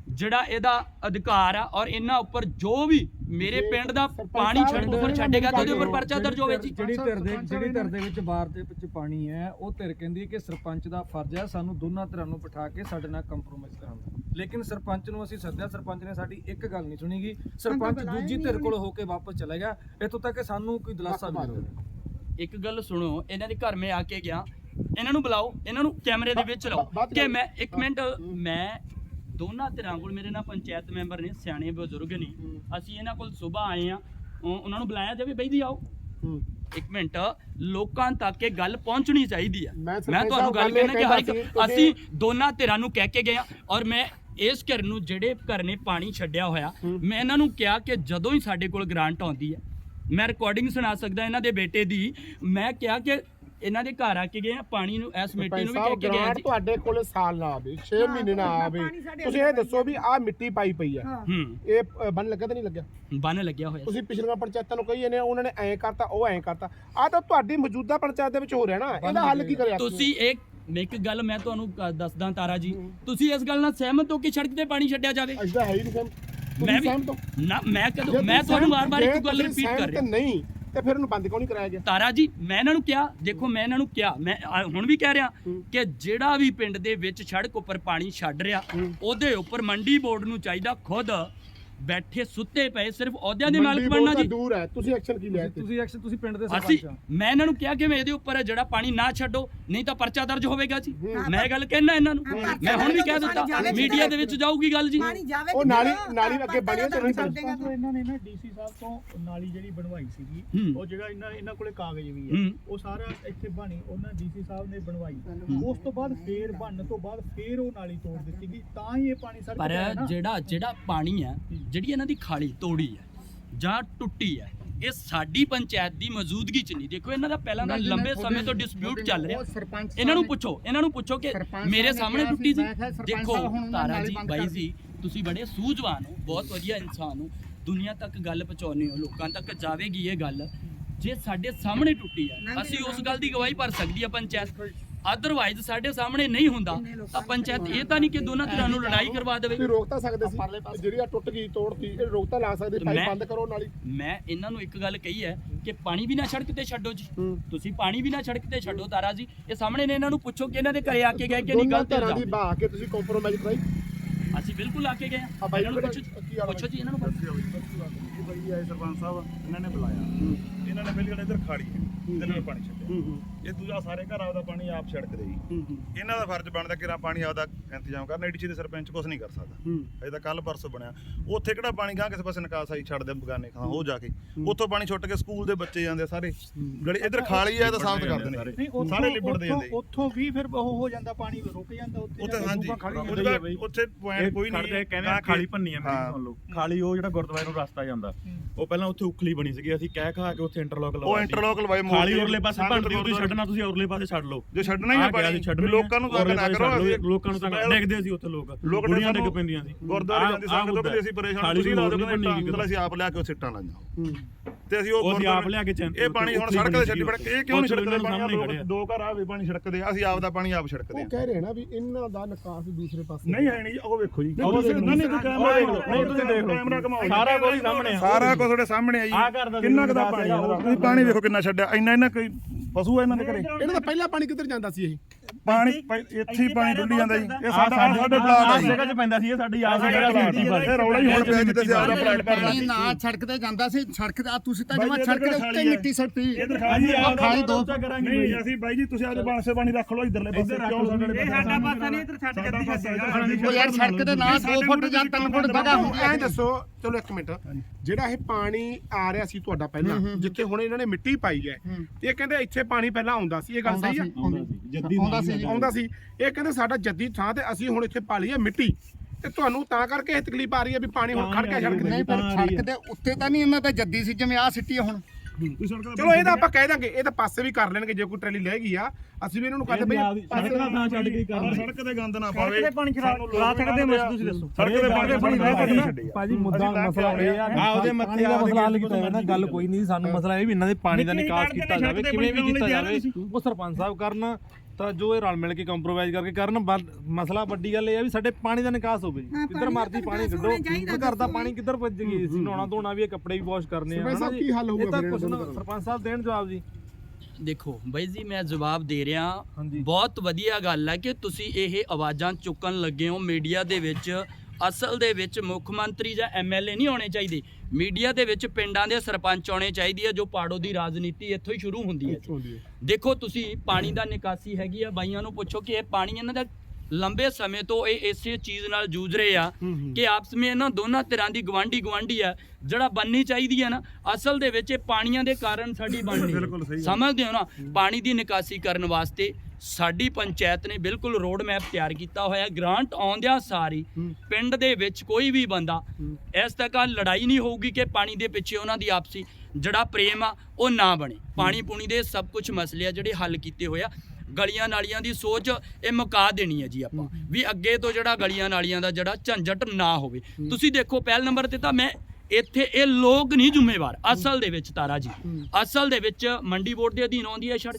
ਜਿਹੜਾ ਇਹਦਾ ਅਧਿਕਾਰ ਆ ਔਰ ਇਹਨਾਂ ਉੱਪਰ ਜੋ ਵੀ ਮੇਰੇ ਪਿੰਡ ਦਾ ਸਰਪੰਚ ਪਾਣੀ ਛੱਡ ਉੱਪਰ ਛੱਡੇਗਾ ਤਾਂ ਉਹਦੇ ਉੱਪਰ ਪਰਚਾ ਦਰਜ ਹੋਵੇ ਜੀ। ਜਿਹੜੀ ਧਿਰ ਦੇ ਜਿਹੜੀ ਧਿਰ ਦੇ ਵਿੱਚ ਬਾਰ ਦੇ ਵਿੱਚ ਪਾਣੀ ਹੈ ਉਹ ਧਿਰ ਕਹਿੰਦੀ ਹੈ ਕਿ ਸਰਪੰਚ ਦਾ ਫਰਜ਼ ਹੈ ਸਾਨੂੰ ਦੋਨਾਂ ਧਿਰਾਂ ਨੂੰ ਬਿਠਾ ਕੇ ਸਾਡੇ ਨਾਲ ਕੰਪਰੋਮਾਈਜ਼ ਕਰਾਉਣ ਲੇਕਿਨ ਸਰਪੰਚ ਨੂੰ ਅਸੀਂ ਸੱਦਿਆ ਸਰਪੰਚ ਨੇ ਸਾਡੀ ਇੱਕ ਗੱਲ ਨਹੀਂ ਸੁਣੀਗੀ ਸਰਪੰਚ ਦੂਜੀ ਧਿਰ ਕੋਲ ਹੋ ਕੇ ਵਾਪਸ ਚਲਾ ਗਿਆ। ਇੱਥੋਂ ਤੱਕ ਕਿ ਸਾਨੂੰ ਕੋਈ ਦਿਲਾਸਾ ਵੀ ਨਹੀਂ ਇੱਕ ਗੱਲ ਸੁਣੋ ਇਹਨਾਂ ਦੇ ਘਰ ਮੈਂ ਆ ਕੇ ਗਿਆ। ਇਹਨਾਂ ਨੂੰ ਬੁਲਾਓ ਇਹਨਾਂ ਨੂੰ ਕੈਮਰੇ ਦੇ ਵਿੱਚ ਲਾਓ। ਕਿ ਮੈਂ ਇੱਕ ਮਿੰਟ ਮੈਂ ਦੋਨਾਂ ਧਿਰਾਂ ਕੋਲ ਮੇਰੇ ਨਾਲ ਪੰਚਾਇਤ ਮੈਂਬਰ ਨੇ ਸਿਆਣੇ ਬਜ਼ੁਰਗ ਨੇ। ਅਸੀਂ ਇਹਨਾਂ ਕੋਲ ਸਵੇਰ ਆਏ ਆ ਉਹਨਾਂ ਨੂੰ ਬੁਲਾਇਆ ਜਾਵੇ ਬਈ ਦੀ ਆਓ। ਇੱਕ ਮਿੰਟ ਲੋਕਾਂ ਤੱਕ ਇਹ ਗੱਲ ਪਹੁੰਚਣੀ ਚਾਹੀਦੀ ਆ। ਮੈਂ ਤੁਹਾਨੂੰ ਗੱਲ ਕਹਿਣਾ ਕਿ ਹਰ ਇੱਕ ਅਸੀਂ ਦੋਨਾਂ ਧਿਰਾਂ ਨੂੰ ਕਹਿ ਕੇ ਗਏ ਆ ਔਰ ਮੈਂ ਇਸ ਘਰ ਨੂੰ ਜਿਹੜੇ ਘਰ ਨੇ ਪਾਣੀ ਛੱਡਿਆ ਹੋਇਆ ਮੈਂ ਇਹਨਾਂ ਨੂੰ ਕਿਹਾ ਕਿ ਜਦੋਂ ਹੀ ਸਾਡੇ ਕੋਲ ਗ੍ਰਾਂਟ ਆਉਂਦੀ ਹੈ ਮੈਂ ਰਿਕਾਰਡਿੰਗ ਸੁਣਾ ਸਕਦਾ ਇਹਨਾਂ ਦੇ ਬੇਟੇ ਦੀ ਮੈਂ ਕਿਹਾ ਕਿ ਇਹਨਾਂ ਦੇ ਘਰ ਆ ਕੇ ਗਏ ਆ ਪਾਣੀ ਨੂੰ ਇਸ ਮਿੱਟੀ ਨੂੰ ਵੀ ਕਹਿ ਕੇ ਗਏ ਆ ਜੀ। ਤੁਹਾਡੇ ਕੋਲ ਸਾਲ ਨਾ ਆਵੇ 6 ਮਹੀਨੇ ਨਾ ਆਵੇ। ਤੁਸੀਂ ਇਹ ਦੱਸੋ ਵੀ ਆਹ ਮਿੱਟੀ ਪਾਈ ਪਈ ਆ। ਹੂੰ। ਇਹ ਅ, ਬੰਨ ਲੱਗਾ ਤਾਂ ਨਹੀਂ ਲੱਗਿਆ? ਬੰਨ ਲੱਗਿਆ ਹੋਇਆ। ਤੁਸੀਂ ਪਿਛਲੀਆਂ ਪੰਚਾਇਤਾਂ ਨੂੰ ਕਹੀ ਨੇ ਉਹਨਾਂ ਨੇ ਐਂ ਕਰਤਾ ਉਹ ਐਂ ਕਰਤਾ। ਆ ਤਾਂ ਤੁਹਾਡੀ ਮੌਜੂਦਾ ਪੰਚਾਇਤ ਦੇ ਵਿੱਚ ਹੋ ਰਿਹਾ ਨਾ ਇਹਦਾ ਹੱਲ ਕੀ ਕਰਿਆ ਤੁਸੀਂ ਇੱਕ ਮੈਂ ਇੱਕ ਗੱਲ ਮੈਂ ਤੁਹਾਨੂੰ ਕ- ਦੱਸਦਾ ਤਾਰਾ ਜੀ। ਤੁਸੀਂ ਇਸ ਗੱਲ ਨਾਲ ਸਹਿਮਤ ਹੋ ਕਿ ਸੜਕ ਤੇ ਪਾਣੀ ਛੱਡਿਆ ਜਾਵੇ? ਅਜਦਾ ਹੈ ਹੀ ਨਹੀਂ ਮੈਂ ਵੀ ਸਹਿਮਤ ਹੋ? ਨਾ ਮੈਂ ਜੇ ਕਦੋਂ ਤੁਸੀਂ ਮੈਂ ਤੁਹਾਨੂੰ ਸਹਿਮਤ- ਵਾਰ-ਵਾਰ ਜੇ ਇੱਕ ਗੱਲ ਤੁਸੀਂ ਰਿਪੀਟ ਕਰ ਸਹਿਮਤ ਰਿਹਾ ਨਹੀਂ ਤੇ ਫਿਰ ਉਹਨੂੰ ਬੰਦ ਕਿਉਂ ਨਹੀਂ ਕਰਾਇਆ ਗਿਆ? ਤਾਰਾ ਜੀ ਮੈਂ ਇਹਨਾਂ ਨੂੰ ਕਿਹਾ ਦੇਖੋ ਮੈਂ ਇਹਨਾਂ ਨੂੰ ਕਿਹਾ ਮੈਂ ਆ- ਹੁਣ ਵੀ ਕਹਿ ਰਿਹਾ ਕਿ ਜਿਹੜਾ ਵੀ ਪਿੰਡ ਦੇ ਵਿੱਚ ਸੜਕ ਉੱਪਰ ਪਾਣੀ ਛੱਡ ਰਿਹਾ ਉਹਦੇ ਉੱਪਰ ਮੰਡੀ ਬੋਰਡ ਨੂੰ ਚਾਹੀਦਾ ਖੁਦ ਬੈਠੇ ਸੁੱਤੇ ਪਏ ਸਿਰਫ ਅਹੁਦਿਆਂ ਦੇ ਮਾਲਕ ਬਣਨਾ ਜੀ। ਦੂਰ ਹੈ ਤੁਸੀਂ ਐਕਸ਼ਨ ਕੀ ਲਿਆ? ਤੁਸੀਂ ਐਕਸ਼ਨ ਤੁਸੀਂ ਪਿੰਡ ਦੇ ਸਰਪੰਚ ਆ ਮੈਂ ਇਹਨਾਂ ਨੂੰ ਕਿਹਾ ਕਿ ਮੈਂ ਇਹਦੇ ਉੱਪਰ ਜਿਹੜਾ ਪਾਣੀ ਨਾ ਛੱਡੋ ਨਹੀਂ ਤਾਂ ਪਰਚਾ ਦਰਜ ਹੋਵੇਗਾ ਜੀ। ਮੈਂ ਗੱਲ ਕਹਿਣਾ ਇਹਨਾਂ ਨੂੰ। ਮੈਂ ਹੁਣ ਵੀ ਕਹਿ ਦਿੱਤਾ ਮੀਡੀਆ ਦੇ ਵਿੱਚ ਜਾਊਗੀ ਗੱਲ ਜੀ। ਉਹ ਨਾਲੀ ਨਾਲੀ ਅੱਗੇ ਬਣੀ ਤੇ ਨਹੀਂ ਇਹਨਾਂ ਨੇ ਨਾ ਡੀਸੀ ਸਾਹਿਬ ਤੋਂ ਨਾਲੀ ਜਿਹੜੀ ਬਣਵਾਈ ਸੀਗੀ। ਉਹ ਜਿਹੜਾ ਇਹਨਾਂ ਇਹਨਾਂ ਕੋਲੇ ਕਾਗਜ਼ ਵੀ ਹੂੰ। ਉਹ ਸਾਰਾ ਇੱਥੇ ਬਣੀ ਉਹਨਾਂ ਡੀਸੀ ਸਾਹਿਬ ਨੇ ਬਣਵਾਈ। ਉਸ ਤੋਂ ਬਾਅਦ ਫੇਰ ਬਣਨ ਤੋਂ ਬਾਅਦ ਫੇਰ ਉਹ ਨਾਲੀ ਤੋੜ ਦਿੱਤੀ ਗਈ ਤਾਂ ਹੀ ਇਹ ਪਾਣੀ ਪਰ ਨਾ। ਜਿਹੜਾ ਜਿਹੜਾ ਪਾਣੀ ਹੈ ਜਿਹੜੀ ਇਹਨਾਂ ਦੀ ਖਾਲੀ ਤੋੜੀ ਹੈ ਜਾਂ ਟੁੱਟੀ ਹੈ ਇਹ ਸਾਡੀ ਪੰਚਾਇਤ ਦੀ ਮੌਜੂਦਗੀ ਚ ਨਹੀਂ। ਦੇਖੋ ਇਹਨਾਂ ਦਾ ਪਹਿਲਾਂ ਦਾ ਲੰਬੇ ਸਮੇਂ ਤੋਂ ਡਿਸਪਿਊਟ ਚੱਲ ਰਿਹਾ। ਇਹਨਾਂ ਨੂੰ ਪੁੱਛੋ ਇਹਨਾਂ ਨੂੰ ਪੁੱਛੋ ਕਿ ਮੇਰੇ ਸਾਹਮਣੇ ਟੁੱਟੀ ਸੀ ਦੇਖੋ ਤਾਰਾ ਜੀ ਬਾਈ ਜੀ ਤੁਸੀਂ ਬੜੇ ਸੂਝਵਾਨ ਹੋ ਬਹੁਤ ਵਧੀਆ ਇਨਸਾਨ ਹੋ। ਦੁਨੀਆ ਤੱਕ ਗੱਲ ਪਹੁੰਚਾਉਂਦੇ ਹੋ ਲੋਕਾਂ ਤੱਕ ਜਾਵੇਗੀ ਇਹ ਗੱਲ। ਜੇ ਸਾਡੇ ਸਾਹਮਣੇ ਟੁੱਟੀ ਹੈ ਅਸੀਂ ਉਸ ਗੱਲ ਦੀ ਗਵਾਹੀ ਭਰ ਸਕਦੀ ਹੈ ਪੰਚਾਇਤ। ਅਦਰਵਾਈਜ਼ ਸਾਡੇ ਸਾਹਮਣੇ ਨਹੀਂ ਹੁੰਦਾ। ਤਾਂ ਪੰਚਾਇਤ ਇਹ ਤਾਂ ਨਹੀਂ ਕਿ ਦੋਨਾਂ ਧਿਰਾਂ ਨੂੰ ਲੜਾਈ ਕਰਵਾ ਦੇਵੇ। ਤੁਸੀਂ ਰੋਕ ਤਾਂ ਸਕਦੇ ਸੀ। ਜਿਹੜੀ ਆ ਟੁੱਟ ਗਈ ਤੋੜਤੀ ਇਹ ਰੋਕ ਤਾਂ ਲਾ ਸਕਦੇ ਪਾਈਪ ਬੰਦ ਕਰੋ ਨਾਲੀ। ਮੈਂ ਇਹਨਾਂ ਨੂੰ ਇੱਕ ਗੱਲ ਕਹੀ ਹੈ ਕਿ ਪਾਣੀ ਵੀ ਨਾ ਸੜਕ ਤੇ ਛੱਡੋ ਜੀ। ਤੁਸੀਂ ਪਾਣੀ ਵੀ ਨਾ ਸੜਕ ਤੇ ਛੱਡੋ ਤਾਰਾ ਜੀ। ਇਹ ਸਾਹਮਣੇ ਨੇ ਇਹਨਾਂ ਨੂੰ ਪੁੱਛੋ ਕਿ ਇਹਨਾਂ ਦੇ ਘਰੇ ਆ ਕੇ ਗਏ ਕਿ ਨਹੀਂ ਗਲਤ ਦੀ ਇਲਜ਼ਾਮ ਬਹਾ ਕੇ ਤੁਸੀਂ ਕੰਪਰੋਮਾਈਜ਼ ਕਰਾਈ। ਅਸੀਂ ਬਿਲਕੁਲ ਆ ਕੇ ਗਏ ਆ ਹਾਂ। ਬਾਈ ਇਹਨਾਂ ਨੂੰ ਪੁੱਛੋ ਹੈ? ਪੁੱਛੋ ਜੀ ਇਹਨਾਂ ਨੂੰ। ਇਹ ਬਾਈ ਆਏ ਸਰਪੰਚ ਸਾਹਿਬ ਇਹਨਾਂ ਨੇ ਬੁਲਾਇਆ। ਇਹਨਾਂ ਨੇ ਪਹਿਲੀ ਗੱਲ ਇੱਧਰ ਖਾੜੀ ਤੇ ਨਾਲ ਪਾਣੀ ਇਹ ਦੂਜਾ ਸਾਰੇ ਘਰ ਆਪਦਾ ਪਾਣੀ ਆਪ ਛਿੜਕਦੇ ਜੀ। ਇਹਨਾਂ ਦਾ ਫਰਜ਼ ਬਣਦਾ ਕਿ ਰਾ ਪਾਣੀ ਆਪਦਾ ਇੰਤਜ਼ਾਮ ਕਰਨ ਏਡੀਸੀ ਦੇ ਸਰਪੰਚ ਕੁਝ ਨਹੀਂ ਕਰ ਸਕਦਾ। ਇਹ ਤਾਂ ਕੱਲ ਪਰਸੋਂ ਬਣਿਆ। ਉੱਥੇ ਕਿਹੜਾ ਪਾਣੀ ਗਾਂ ਕਿਸੇ ਪਾਸੇ ਨਿਕਾਸ ਆਈ ਛੱਡ ਦੇ ਬਗਾਨੇ ਖਾਂ ਹੋ ਜਾ ਕੇ। ਉੱਥੋਂ ਪਾਣੀ ਛੁੱਟ ਕੇ ਸਕੂਲ ਦੇ ਬੱਚੇ ਜਾਂਦੇ ਆ ਸਾਰੇ। ਗਲੀ ਇੱਧਰ ਖਾਲੀ ਆ ਤਾਂ ਸਾਫ਼ ਕਰਦੇ ਨੇ ਉੱਥੋਂ ਸਾਰੇ ਲਿਬੜਦੇ ਜਾਂਦੇ। ਉੱਥੋਂ ਵੀ ਫਿਰ ਉਹ ਹੋ ਜਾਂਦਾ ਪਾਣੀ ਰੁਕ ਜਾਂਦਾ ਉੱਥੇ ਉੱਥੇ ਜਾ ਕੇ ਹਾਂਜੀ ਉੱਥੇ ਪੁਆਇੰਟ ਕੋਈ ਨਹੀਂ ਖੜਦੇ ਕਹਿੰਦੇ ਆ ਖਾਲੀ ਭੰਨੀ ਆ ਹਾਂ। ਮੇਰੀ ਸੁਣ ਲਓ। ਖਾਲੀ ਉਹ ਜਿਹੜਾ ਗੁਰਦੁਆਰੇ ਨੂੰ ਰਸਤਾ ਜਾਂਦਾ। ਉਹ ਪਹਿਲਾਂ ਉੱਥੇ ਉਖਲੀ ਬਣੀ ਸੀਗੀ ਅਸੀਂ ਕਹਿ ਖਾ ਕੇ ਉੱਥੇ ਇੰਟਰਲੌਕ ਲਵਾ ਉਹ ਇੰਟਰਲੌਕ ਲਵਾਏ ਮੋੜ ਖਾਲੀ ਕੇ ਉਰਲੇ ਪਾਸੇ ਤੁਸੀਂ ਗੁਰਦੁਆਰੇ- ਛੱਡਣਾ ਤੁਸੀਂ ਉਰਲੇ ਪਾਸੇ ਛੱਡ ਲਓ। ਜੇ ਛੱਡਣਾ ਹੀ ਆ ਆ। ਲੋਕਾਂ ਨੂੰ ਤੰਗ ਨਾ ਕਰੋ ਲੋਕਾਂ ਨੂੰ ਤੰਗ ਡਿੱਗਦੇ ਸੀ ਉੱਥੇ ਲੋਕ। ਲੋਕ ਡਿੱਗ ਪੈਂਦੀਆਂ ਸੀ। ਗੁਰਦੁਆਰੇ ਆਹ- ਜਾਂਦੀ ਸੰਗਤ ਤੋਂ ਅਸੀਂ ਪਰੇਸ਼ਾਨ ਤੁਸੀਂ ਲਾ ਦਿਓ ਟਾਂਗਲ ਅਸੀਂ ਆਪ ਲਿਆ ਕੇ ਉਹ ਸਿੱਟਾਂ ਲਾਈਆਂ। ਤੇ ਅਸੀਂ ਉਹ ਆਪ ਲਿਆ ਕੇ ਇਹ ਪਾਣੀ ਹੁਣ ਸੜਕ ਤੇ ਛੱਡੀ। ਫੜਕ ਇਹ ਕਿਉਂ ਨਹੀਂ ਛਿੜਕਦੇ ਪਾਣੀ। ਦੋ ਘਰ ਆ ਵੀ ਪਾਣੀ ਛਿੜਕਦੇ ਅਸੀਂ ਆਪ ਦਾ ਪਾਣੀ ਆਪ ਛਿੜਕਦੇ ਉਹ ਕਹਿ ਰਹੇ ਨਾ ਵੀ ਇਹਨਾਂ ਦਾ ਨਿਕਾਸ ਦੂਸਰੇ ਪਾਸੇ। ਨਹੀਂ ਹੈ ਨਹੀਂ ਉਹ ਵੇਖੋ ਜੀ। ਨਹੀਂ, ਤੁਸੀਂ- ਨਹੀਂ ਕੈਮਰਾ ਉਹ ਦੇਖ। ਦੇਖ ਲਓ ਲਓ, ਨਹੀਂ ਤੁਸੀਂ ਦੇਖ। ਲਓ ਕੈਮਰਾ ਘਮਾਓ। ਸਾਰਾ ਕੁਝ ਸਾਹਮਣੇ ਆ। ਸਾਰਾ ਕੁਝ ਤੁਹਾਡੇ ਸਾਹਮਣੇ ਆ ਜੀ। ਕਿੰਨਾ ਕੁ ਦਾ ਨਿਕਾਸ ਪਾਣੀ ਤੁਸੀਂ ਪਾਣੀ ਵੇਖੋ ਕਿੰਨਾ ਛੱਡਿਆ। ਇੰਨਾ ਇਹਨਾਂ ਕੋਈ ਪਸ਼ੂ ਆ ਇਹਨਾਂ ਦੇ ਘਰੇ? ਇਹਨਾਂ ਦਾ ਪਹਿਲਾ ਪਾਣੀ ਕਿੱਧਰ ਜਾਂਦਾ ਸੀ ਇਹ? ਪਾਣੀ ਪ- ਇੱਥੇ ਹੀ ਪਾਣੀ ਡੁੱਲੀ ਜਾਂਦਾ ਜੀ। ਇਹ ਸਾਡਾ ਆਹ ਸਾਡੇ ਬਲਾਕ ਆ ਆਹ ਜੀ। ਜਗ੍ਹਾ 'ਚ ਪੈਂਦਾ ਸੀ ਇਹ ਸਾਡੀ ਆਹ ਸਾਡਾ ਜਗ੍ਹਾ ਸੀ। ਆ। ਇਹ ਰੌਲਾ ਹੀ ਹੁਣ ਪਿਆ ਜਿੱਤੇ ਅਸੀਂ ਆਪਦਾ ਪਲਾਟ ਭਰਨਾ ਪਾਣੀ ਨਾ ਸੜਕ ਤੇ ਜਾਂਦਾ ਸੀ ਸੜਕ ਤੇ ਆ ਤੁਸੀਂ ਤਾਂ ਜਮਾ ਸੜਕ ਦੇ ਉੱਤੇ ਮਿੱਟੀ ਸੱਟੀ ਇੱਧਰ ਖਾਲੀ ਆਪ ਦਾ ਖਾਲੀ ਦੋ ਨਹੀਂ ਅਸੀਂ ਬਾਈ ਜੀ ਤੁਸੀਂ ਆਪਦੇ ਪਾਸੇ ਪਾਣੀ ਰੱਖ ਲਓ ਇਧਰਲੇ ਪਾਸੇ। ਕਿਉਂ ਸਾਡੇ ਇਹ ਸਾਡਾ ਪਾਸਾ ਨਹੀਂ ਇੱਧਰ ਛੱਡ ਕੇ ਉਹ ਯਾਰ ਸੜਕ ਦੇ ਨਾ 2 ਫੁੱਟ ਜਾਂ 3 ਫੁੱਟ ਵਗਾ ਹੁੰਦੀ ਐਂ ਦੱਸੋ। ਚਲੋ ਇੱਕ ਮਿੰਟ। ਜਿਹੜਾ ਇਹ ਪਾਣੀ ਆ ਰਿਹਾ ਸੀ ਤੁਹਾਡਾ ਪਹਿਲਾਂ ਜਿੱਥੇ ਹੁਣ ਇਹਨਾਂ ਨੇ ਮਿੱਟੀ ਪਾਈ ਹੈ ਇਹ ਕਹਿੰਦੇ ਇੱਥੇ ਪਾਣੀ ਪਹਿਲਾਂ ਆਉਂਦਾ ਸੀ ਇਹ ਗੱਲ ਸਹੀ ਹੈ ਜੱਦੀ ਆਉਂਦਾ ਸੀ ਆਉਂਦਾ ਸੀ। ਇਹ ਕਹਿੰਦੇ ਸਾਡਾ ਜੱਦੀ ਥਾਂ ਤੇ ਅਸੀਂ ਹੁਣ ਇੱਥੇ ਪਾ ਲਈ ਹੈ ਮਿੱਟੀ। ਤੇ ਤੁਹਾਨੂੰ ਤਾਂ ਕਰਕੇ ਇਹ ਤਕਲੀਫ ਆ ਰਹੀ ਹੈ ਵੀ ਪਾਣੀ ਹੁਣ ਖੜ ਕੇ ਸੜਕ ਤੇ ਨਹੀਂ ਪਰ ਸੜਕ ਦੇ ਉੱਤੇ ਤਾਂ ਨਹੀਂ ਇਹਨਾਂ ਤੇ ਜੱਦੀ ਸੀ ਜਿਵੇਂ ਆ ਸਿੱਟੀ ਆ ਹੁਣ। ਚਲੋ ਇਹਦਾ ਆਪਾਂ ਕਹਿ ਦਾਂਗੇ ਇਹ ਤਾਂ ਪਾਸੇ ਵੀ ਕਰ ਲੈਣਗੇ ਜੇ ਕੋਈ ਟਰੈਲੀ ਲੈ ਗਈ ਆ ਅਸੀਂ ਵੀ ਇਹਨਾਂ ਨੂੰ ਕਹਿੰਦੇ ਬਈ ਸੜਕ ਦਾ ਥਾਂ ਛੱਡ ਕੇ ਪਰ ਸੜਕ ਤੇ ਗੰਦ ਨਾ ਪਾਵੇ। ਤੇ ਪਾਣੀ ਖਰਾ ਲਾ ਸਕਦੇ ਮਸ ਤੁਸੀਂ ਦੱਸੋ। ਸੜਕ ਤੇ ਪਾਣੀ ਪਾਣੀ ਨਾ ਪਾਣੀ ਛੱਡੇ ਭਾਜੀ ਮੁੱਦਾ ਮਸਲਾ ਇਹ ਆ ਆ ਉਹਦੇ ਮੱਥੇ ਦਾ ਆ ਮਸਲਾ ਹੱਲ ਕੀਤਾ ਜਾਵੇ ਨਾ ਗੱਲ ਕੋਈ ਨਹੀਂ ਸਾਨੂੰ ਮਸਲਾ ਇਹ ਵੀ ਇਹਨਾਂ ਦੇ ਪਾਣੀ ਦਾ ਨਿਕਾਸ ਕੀਤਾ ਜਾਵੇ ਕਿਵੇਂ ਵੀ ਕੀਤਾ ਜਾਵੇ ਉਹ ਸਰਪੰਚ ਸਾਹਿਬ ਕਰਨ ਤਾਂ ਜੋ ਇਹ ਰਲ ਮਿਲ ਕੇ ਕੰਪਰੋਮਾਈਜ਼ ਕਰਕੇ ਕਰਨ ਬਲ- ਮਸਲਾ ਵੱਡੀ ਗੱਲ ਇਹ ਆ ਵੀ ਸਾਡੇ ਪਾਣੀ ਦਾ ਨਿਕਾਸ ਹੋਵੇ ਜੀ। ਹਾਂ, ਕਿੱਧਰ ਪਾਣੀ ਦਾ ਮਰਜ਼ੀ ਪਾਣੀ ਨਿਕਾਸ ਕੱਢੋ। ਹੋਣਾ ਚਾਹੀਦਾ, ਘਰ ਦਾ ਪਾਣੀ ਕਿੱਧਰ ਭੱਜ ਗਈ ਅਸੀਂ ਨਹਾਉਣਾ ਧੋਣਾ ਵੀ ਹੈ ਕੱਪੜੇ ਵੀ ਵਾਸ਼ ਕਰਨੇ ਆ ਸਰਪੰਚ ਹਨਾ ਸਾਹਿਬ ਜੀ? ਕੀ ਹੱਲ ਹੋਊਗਾ ਇਹ ਤਾਂ ਫਿਰ ਕੁਛ ਇਹਨਾਂ ਨਾ ਦਾ? ਸਰਪੰਚ ਸਾਹਿਬ ਦੇਣ ਜਵਾਬ ਜੀ। ਦੇਖੋ ਬਾਈ ਜੀ ਮੈਂ ਜਵਾਬ ਦੇ ਰਿਹਾ। ਹਾਂਜੀ। ਬਹੁਤ ਵਧੀਆ ਗੱਲ ਹੈ ਕਿ ਤੁਸੀਂ ਇਹ ਆਵਾਜ਼ਾਂ ਚੁੱਕਣ ਲੱਗੇ ਹੋ ਮੀਡੀਆ ਦੇ ਵਿੱਚ। ਅਸਲ ਦੇ ਵਿੱਚ ਮੁੱਖ ਮੰਤਰੀ ਜਾਂ ਐਮਐਲਏ ਨਹੀਂ ਹੋਣੇ ਚਾਹੀਦੇ। ਮੀਡੀਆ ਦੇ ਵਿੱਚ ਪਿੰਡਾਂ ਦੇ ਸਰਪੰਚ ਆਉਣੇ ਚਾਹੀਦੀ ਹੈ ਜੋ ਪਾੜੋ ਦੀ ਰਾਜਨੀਤੀ ਇੱਥੋਂ ਹੀ ਸ਼ੁਰੂ ਹੁੰਦੀ ਹੈ ਦੇਖੋ ਤੁਸੀਂ ਪਾਣੀ ਦਾ ਨਿਕਾਸੀ ਹੈਗੀ ਆ ਬਾਈਆਂ ਨੂੰ ਪੁੱਛੋ ਕਿ ਇਹ ਪਾਣੀ ਇਹਨਾਂ ਦਾ ਲੰਬੇ ਸਮੇਂ ਤੋਂ ਇਹ ਇਸੇ ਚੀਜ਼ ਨਾਲ ਜੂਝ ਰਹੇ ਆ ਕਿ ਆਪਸ ਵਿੱਚ ਇਹਨਾਂ ਦੋਨਾਂ ਧਿਰਾਂ ਦੀ ਗਵਾਂਢੀ ਗਵਾਂਢੀ ਆ ਜਿਹੜਾ ਬਣਨੀ ਚਾਹੀਦੀ ਹੈ ਨਾ ਅਸਲ ਦੇ ਵਿੱਚ ਇਹ ਪਾਣੀਆਂ ਦੇ ਕਾਰਨ ਸਾਡੀ ਬਣਨੀ। ਸਮਝਦੇ ਹੋ ਨਾ? ਪਾਣੀ ਦੀ ਨਿਕਾਸੀ ਕਰਨ ਵਾਸਤੇ ਸਾਡੀ ਪੰਚਾਇਤ ਨੇ ਬਿਲਕੁਲ ਰੋਡ ਮੈਪ ਤਿਆਰ ਕੀਤਾ ਹੋਇਆ ਗ੍ਰਾਂਟ ਆਉਂਦਿਆਂ ਸਾਰੀ ਪਿੰਡ ਦੇ ਵਿੱਚ ਕੋਈ ਵੀ ਬੰਦਾ ਇਸ ਤੱਕ ਲੜਾਈ ਨਹੀਂ ਹੋਊਗੀ ਕਿ ਪਾਣੀ ਦੇ ਪਿੱਛੇ ਉਹਨਾਂ ਦੀ ਆਪਸੀ ਜਿਹੜਾ ਪ੍ਰੇਮ ਆ ਉਹ ਨਾ ਬਣੇ। ਪਾਣੀ ਪੂਣੀ ਦੇ ਸਭ ਕੁਝ ਮਸਲੇ ਆ ਜਿਹੜੇ ਹੱਲ ਕੀਤੇ ਹੋਏ ਆ। ਗਲੀਆਂ ਨਾਲੀਆਂ ਦੀ ਸੋਚ ਇਹ ਮੁਕਾ ਦੇਣੀ ਹੈ ਜੀ ਆਪਾਂ। ਵੀ ਅੱਗੇ ਤੋਂ ਜਿਹੜਾ ਗਲੀਆਂ ਨਾਲੀਆਂ ਦਾ ਜਿਹੜਾ ਝੰਜਟ ਨਾ ਹੋਵੇ। ਤੁਸੀਂ ਦੇਖੋ ਪਹਿਲ ਨੰਬਰ ਤੇ ਤਾਂ ਮੈਂ ਇੱਥੇ ਇਹ ਲੋਕ ਨਹੀਂ ਜ਼ਿੰਮੇਵਾਰ। ਅਸਲ ਦੇ ਵਿੱਚ ਤਾਰਾ ਜੀ ਅਸਲ ਦੇ ਵਿੱਚ ਮੰਡੀ ਬੋਰਡ ਦੇ ਅਧੀਨ ਆਉਂਦੀ ਹੈ ਸੜਕ।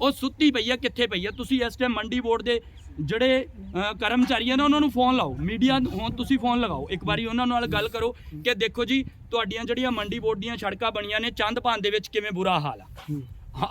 ਉਹ ਸੁੱਤੀ ਪਈ ਹੈ ਕਿੱਥੇ ਪਈ ਹੈ? ਤੁਸੀਂ ਇਸ ਟਾਈਮ ਮੰਡੀ ਬੋਰਡ ਦੇ ਜਿਹੜੇ ਅ, ਕਰਮਚਾਰੀ ਨੇ ਉਹਨਾਂ ਨੂੰ ਫੋਨ ਲਾਓ। ਮੀਡੀਆ ਹੁਣ ਤੁਸੀਂ ਫੋਨ ਲਗਾਓ। ਇੱਕ ਵਾਰੀ ਉਹਨਾਂ ਨਾਲ ਗੱਲ ਕਰੋ ਕਿ ਦੇਖੋ ਜੀ ਤੁਹਾਡੀਆਂ ਜਿਹੜੀਆਂ ਮੰਡੀ ਬੋਰਡ ਦੀਆਂ ਸੜਕਾਂ ਬਣੀਆਂ ਨੇ ਚੰਦਪਾਨ ਦੇ ਵਿੱਚ ਕਿਵੇਂ ਬੁਰਾ ਹਾਲ ਆ?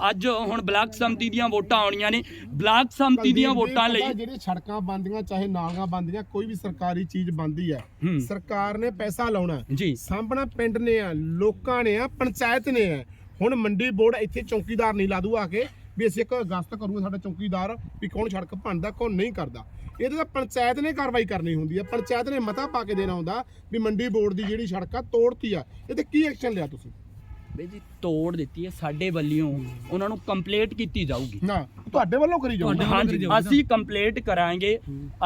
ਅੱਜ ਹੁਣ ਬਲਾਕ ਸੰਮਤੀ ਦੀਆਂ ਵੋਟਾਂ ਆਉਣੀਆਂ ਨੇ। ਬਲਾਕ ਸੰਮਤੀ ਦੀਆਂ ਵੋਟਾਂ ਲਈ ਜਿਹੜੀ ਸੜਕਾਂ ਬੰਦੀਆਂ ਚਾਹੇ ਨਾਲੀਆਂ ਬੰਦੀਆਂ ਕੋਈ ਵੀ ਸਰਕਾਰੀ ਚੀਜ਼ ਬੰਦੀ ਹੂੰ। ਸਰਕਾਰ ਨੇ ਪੈਸਾ ਲਾਉਣਾ ਜੀ। ਸਾਂਭਣਾ ਪਿੰਡ ਨੇ ਆ ਲੋਕਾਂ ਨੇ ਆ ਪੰਚਾਇਤ ਨੇ ਆ। ਹੁਣ ਮੰਡੀ ਬੋਰਡ ਇੱਥੇ ਚੌਕੀਦਾਰ ਨਹੀਂ ਲਾ ਦੂ ਆ ਕੇ ਵੀ ਅਸੀਂ ਇੱਕ ਅਗਸਤ ਕਰੂਗਾ ਸਾਡਾ ਚੌਕੀਦਾਰ ਵੀ ਕੌਣ ਸੜਕ ਭੰਨਦਾ ਕੌਣ ਨਹੀਂ ਕਰਦਾ। ਇਹਦੇ ਤਾਂ ਪੰਚਾਇਤ ਨੇ ਕਾਰਵਾਈ ਕਰਨੀ ਹੁੰਦੀ ਹੈ ਪੰਚਾਇਤ ਨੇ ਮਤਾ ਪਾ ਕੇ ਦੇਣਾ ਹੁੰਦਾ ਵੀ ਮੰਡੀ ਬੋਰਡ ਦੀ ਜਿਹੜੀ ਸੜਕ ਆ ਤੋੜਤੀ ਆ। ਇਹ ਤੇ ਕੀ ਐਕਸ਼ਨ ਲਿਆ ਤੁਸੀਂ? ਬਈ ਜੀ ਤੋੜ ਦਿੱਤੀ ਹੈ ਸਾਡੇ ਵੱਲੋਂ। ਉਹਨਾਂ ਨੂੰ ਕੰਪਲੀਟ ਕੀਤੀ ਜਾਊਗੀ। ਨਾ ਤੁਹਾਡੇ ਵੱਲੋਂ ਕਰੀ ਜਾਊਗਾ। ਹਾਂਜੀ ਅਸੀਂ ਕੰਪਲੀਟ ਕਰਾਂਗੇ।